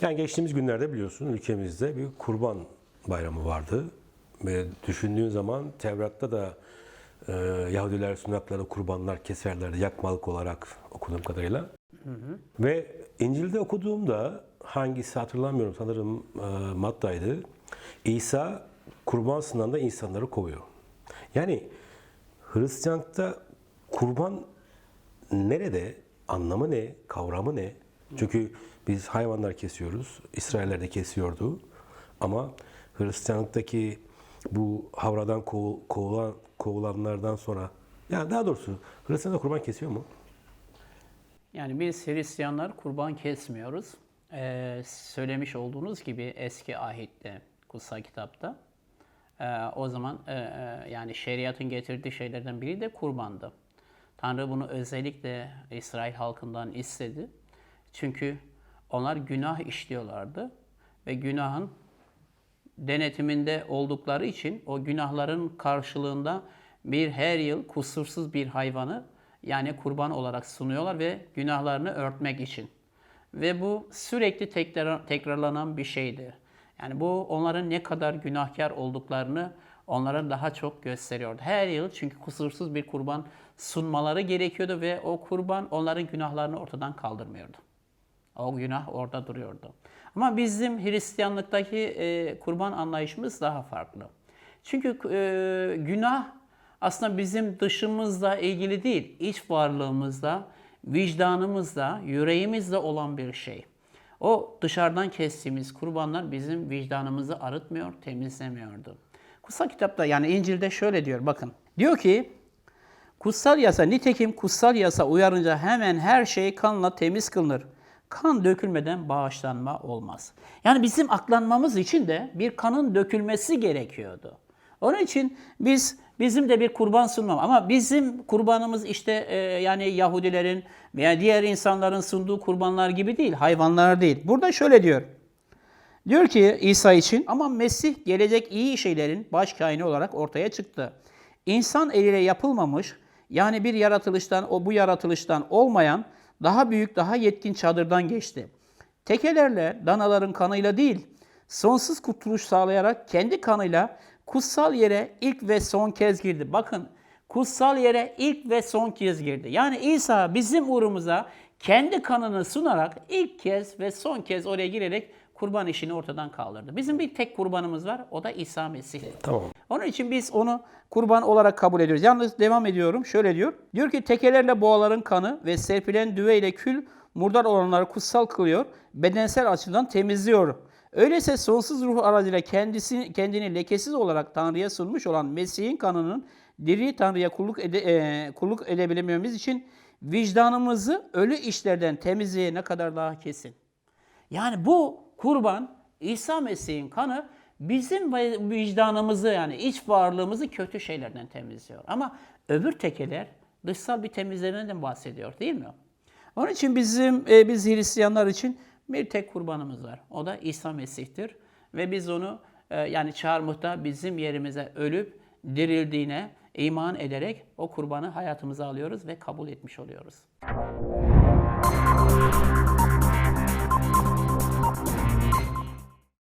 Yani geçtiğimiz günlerde biliyorsun ülkemizde bir kurban bayramı vardı. Ve düşündüğün zaman Tevrat'ta da e, Yahudiler sunakları kurbanlar keserlerdi yakmalık olarak okuduğum kadarıyla. Ve İncil'de okuduğumda hangisi hatırlamıyorum sanırım e, Matta'ydı. İsa kurban sınavında insanları kovuyor. Yani Hristiyanlıkta kurban nerede? Anlamı ne? Kavramı ne? Çünkü biz hayvanlar kesiyoruz. İsrailler de kesiyordu. Ama Hristiyanlıktaki bu havradan kov- kovulan, kovulanlardan sonra yani daha doğrusu Hristiyanlar kurban kesiyor mu? Yani biz Hristiyanlar kurban kesmiyoruz. Ee, söylemiş olduğunuz gibi eski ahitte, kutsal kitapta ee, o zaman e, e, yani şeriatın getirdiği şeylerden biri de kurbandı. Tanrı bunu özellikle İsrail halkından istedi. Çünkü onlar günah işliyorlardı ve günahın denetiminde oldukları için o günahların karşılığında bir her yıl kusursuz bir hayvanı yani kurban olarak sunuyorlar ve günahlarını örtmek için. Ve bu sürekli tekrar, tekrarlanan bir şeydi. Yani bu onların ne kadar günahkar olduklarını onlara daha çok gösteriyordu. Her yıl çünkü kusursuz bir kurban sunmaları gerekiyordu ve o kurban onların günahlarını ortadan kaldırmıyordu. O günah orada duruyordu. Ama bizim Hristiyanlıktaki e, kurban anlayışımız daha farklı. Çünkü e, günah aslında bizim dışımızla ilgili değil, iç varlığımızda, vicdanımızda, yüreğimizde olan bir şey. O dışarıdan kestiğimiz kurbanlar bizim vicdanımızı arıtmıyor, temizlemiyordu. Kutsal kitapta yani İncil'de şöyle diyor bakın. Diyor ki Kutsal yasa, nitekim kutsal yasa uyarınca hemen her şey kanla temiz kılınır. Kan dökülmeden bağışlanma olmaz. Yani bizim aklanmamız için de bir kanın dökülmesi gerekiyordu. Onun için biz bizim de bir kurban sunmam ama bizim kurbanımız işte e, yani Yahudilerin veya diğer insanların sunduğu kurbanlar gibi değil, hayvanlar değil. Burada şöyle diyor. Diyor ki İsa için ama Mesih gelecek iyi şeylerin baş kaini olarak ortaya çıktı. İnsan eliyle yapılmamış yani bir yaratılıştan o bu yaratılıştan olmayan daha büyük daha yetkin çadırdan geçti. Tekelerle danaların kanıyla değil sonsuz kurtuluş sağlayarak kendi kanıyla kutsal yere ilk ve son kez girdi. Bakın kutsal yere ilk ve son kez girdi. Yani İsa bizim uğrumuza kendi kanını sunarak ilk kez ve son kez oraya girerek kurban işini ortadan kaldırdı. Bizim bir tek kurbanımız var. O da İsa Mesih. Tamam. Onun için biz onu kurban olarak kabul ediyoruz. Yalnız devam ediyorum. Şöyle diyor. Diyor ki tekelerle boğaların kanı ve serpilen düve ile kül murdar olanları kutsal kılıyor. Bedensel açıdan temizliyor. Öyleyse sonsuz ruh aracıyla kendisi, kendini lekesiz olarak Tanrı'ya sunmuş olan Mesih'in kanının diri Tanrı'ya kulluk, ede, e, kulluk edebilmemiz için vicdanımızı ölü işlerden temizliğe ne kadar daha kesin. Yani bu kurban İsa Mesih'in kanı bizim vicdanımızı yani iç varlığımızı kötü şeylerden temizliyor. Ama öbür tekeler dışsal bir temizlemeden bahsediyor değil mi? Onun için bizim e, biz Hristiyanlar için bir tek kurbanımız var. O da İsa Mesih'tir ve biz onu e, yani çarmıhta bizim yerimize ölüp dirildiğine iman ederek o kurbanı hayatımıza alıyoruz ve kabul etmiş oluyoruz.